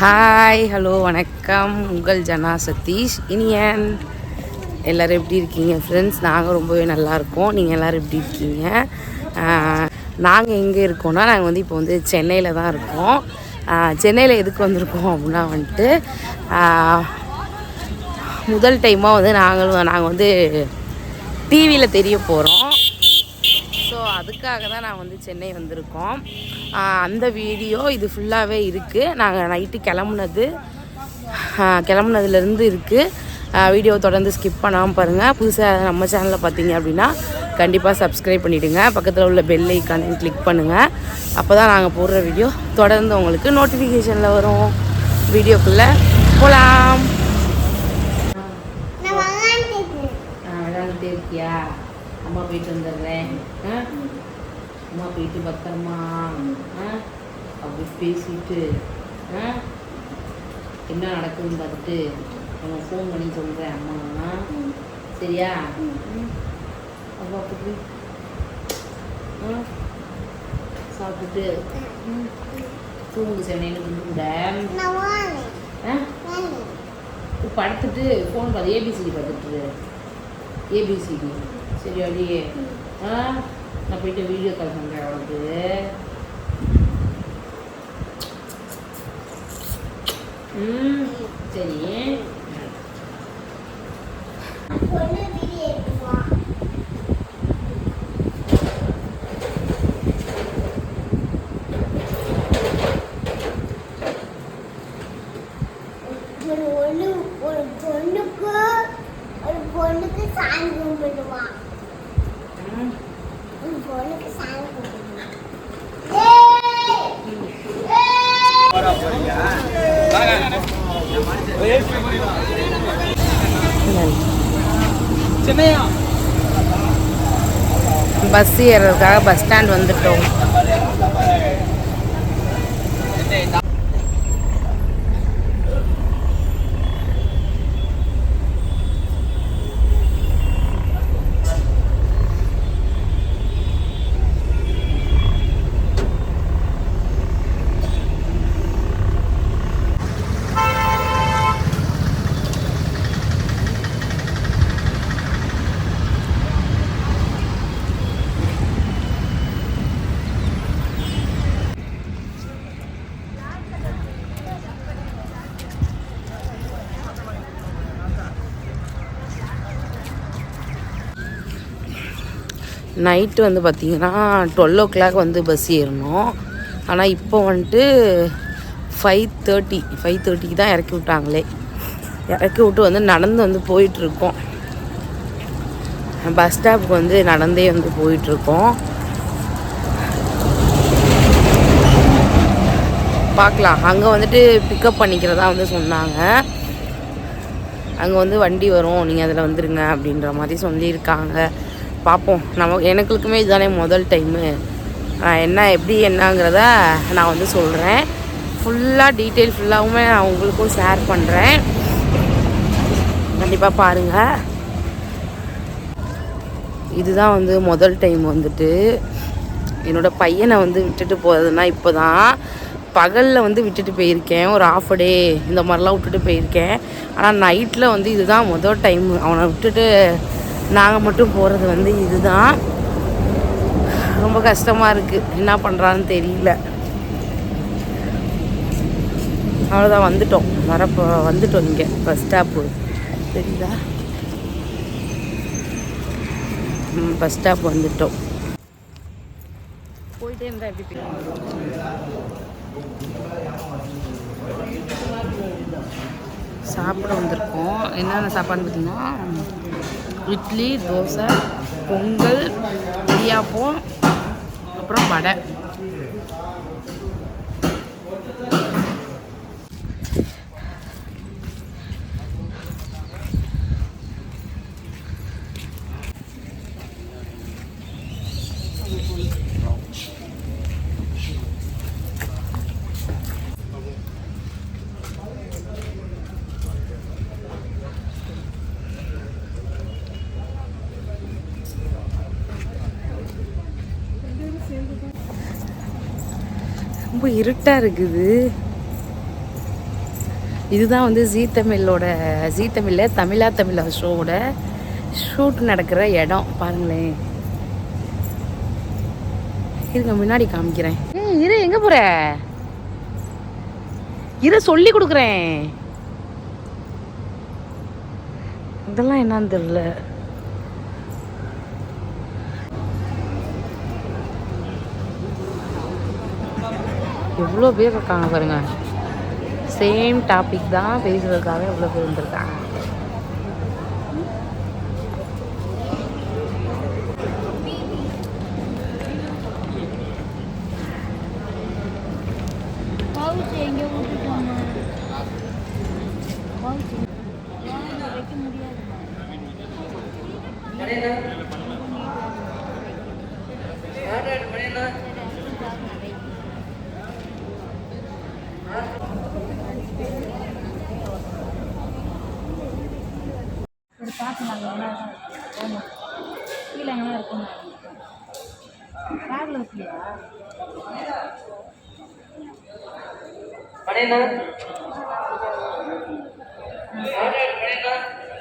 Hi hello வணக்கம். உங்கள் ஜனா சதீஷ் இனியன். எல்லோரும் எப்படி இருக்கீங்க? ஃப்ரெண்ட்ஸ் நாங்கள் ரொம்பவே நல்லா இருக்கோம். நீங்கள் எல்லோரும் எப்படி இருக்கீங்க? நாங்கள் எங்கே இருக்கோம்னா நாங்கள் வந்து இப்போ வந்து சென்னையில் தான் இருக்கோம். சென்னையில் எதுக்கு வந்திருக்கோம் அப்படின்னா வந்துட்டு முதல் டைமாக வந்து நாங்களும் நாங்கள் வந்து டிவியில் தெரிய போகிறோம் அதுக்காக தான் நான் வந்து சென்னை வந்திருக்கோம். அந்த வீடியோ இது ஃபுல்லாகவே இருக்குது நாங்கள் நைட்டு கிளம்புனது கிளம்புனதுலேருந்து இருக்குது வீடியோ தொடர்ந்து ஸ்கிப் பண்ணாமல் பாருங்கள் புதுசாக நம்ம சேனலில் பார்த்தீங்க அப்படின்னா கண்டிப்பாக சப்ஸ்கிரைப் பண்ணிவிடுங்க பக்கத்தில் உள்ள பெல் ஐக்கானையும் கிளிக் பண்ணுங்கள் அப்போ தான் நாங்கள் போடுற வீடியோ தொடர்ந்து உங்களுக்கு நோட்டிஃபிகேஷனில் வரும். வீடியோக்குள்ளே போகலாம் நான் விளையாண்டுட்டு விளையாண்டுட்டே இருக்கியா அம்மா போயிட்டு வந்துடுறேன் ஆ? அம்மா போயிட்டு பத்திரமா ஆ? அப்படி பேசிட்டு ஆ? என்ன நடக்குதுன்னு பார்த்துட்டு நம்ம ஃபோன் பண்ணி சொல்கிறேன் அம்மா சரியா ம். அப்பா அப்படி ஆ? சாப்பிட்டுட்டு தூங்கு சென்னையில் தூங்க ஆ படுத்துட்டு ஃபோன் பார்த்து ஏபிசிடி பார்த்துட்டு ஏபிசிடி சரி அப்படியே ஆ நான் போயிட்டு வீடியோ கால் பண்ணுறேன் அவனுக்கு. ம் சரி. பொண்ணு ஒரு ஒண்ணு ஒரு பொண்ணுக்கு ஒரு பொண்ணுக்கு சாமி கும்பிடுவான் பஸ் ஏறுறதுக்காக பஸ் ஸ்டாண்ட் வந்துட்டோம். நைட்டு வந்து பார்த்திங்கன்னா டுவெல் ஓ கிளாக் வந்து பஸ் ஏறணும். ஆனால் இப்போ வந்துட்டு ஃபைவ் தேர்ட்டி ஃபைவ் தேர்ட்டிக்கு தான் இறக்கி விட்டாங்களே. இறக்கி விட்டு வந்து நடந்து வந்து போயிட்டுருக்கோம். பஸ் ஸ்டாப்புக்கு வந்து நடந்தே வந்து போயிட்டுருக்கோம். பார்க்கலாம். அங்கே வந்துட்டு பிக்கப் பண்ணிக்கிறதா வந்து சொன்னாங்க. அங்கே வந்து வண்டி வரும். நீங்கள் அதில் வந்துடுங்க அப்படின்ற மாதிரி சொல்லியிருக்காங்க. பார்ப்போம். நம்ம எனக்குமே இதுதானே முதல் டைமு என்ன எப்படி என்னங்கிறத நான் வந்து சொல்கிறேன் ஃபுல்லாக டீட்டெயில் ஃபுல்லாகவுமே நான் உங்களுக்கும் ஷேர் பண்ணுறேன் கண்டிப்பாக பாருங்கள் இதுதான் வந்து முதல் டைம் வந்துட்டு. என்னோட பையனை வந்து விட்டுட்டு போகிறதுனா இப்போ தான் பகலில் வந்து விட்டுட்டு போயிருக்கேன். ஒரு ஆஃப் டே இந்த மாதிரிலாம் விட்டுட்டு போயிருக்கேன். ஆனால் நைட்டில் வந்து இதுதான் முதல் டைம் அவனை விட்டுட்டு நாங்கள் மட்டும் போகிறது வந்து இதுதான். ரொம்ப கஷ்டமாக இருக்குது என்ன பண்ணுறான்னு தெரியல. அவ்வளோதான் வந்துட்டோம். வரப்போ வந்துட்டோம் இங்கே பஸ் ஸ்டாப்பு தெரியுதா? பஸ் ஸ்டாப் வந்துட்டோம். போயிட்டே இருந்தா எப்படி சாப்பிட வந்திருக்கோம். என்னென்ன சாப்பாடுன்னு பார்த்தீங்கன்னா இட்லி தோசை பொங்கல் இடியாப்பம் அப்புறம் வடை. ரொம்ப இருட்டாக இருக்குது. இதுதான் வந்து ஜீ தமிழோட ஜீ தமிழில் தமிழா தமிழா ஷோவோட ஷூட் நடக்கிற இடம். பாருங்களேன். இருங்க முன்னாடி காமிக்கிறேன். ஏய் இரு எங்கே போகிற இரு சொல்லி கொடுக்குறேன். இதெல்லாம் என்னன்னு தெரியல. எவ்வளோ பேர் இருக்காங்க பாருங்க. சேம் டாபிக் தான் பேசுறதுக்காக எவ்வளோ பேர் இருந்திருக்காங்க எங்கே ஒரு பார்த்து நாங்கள் என்ன போகணும் கீழே எங்கன்னா இருக்கும் பேக்கில் வச்சுலையா மணியண்ணா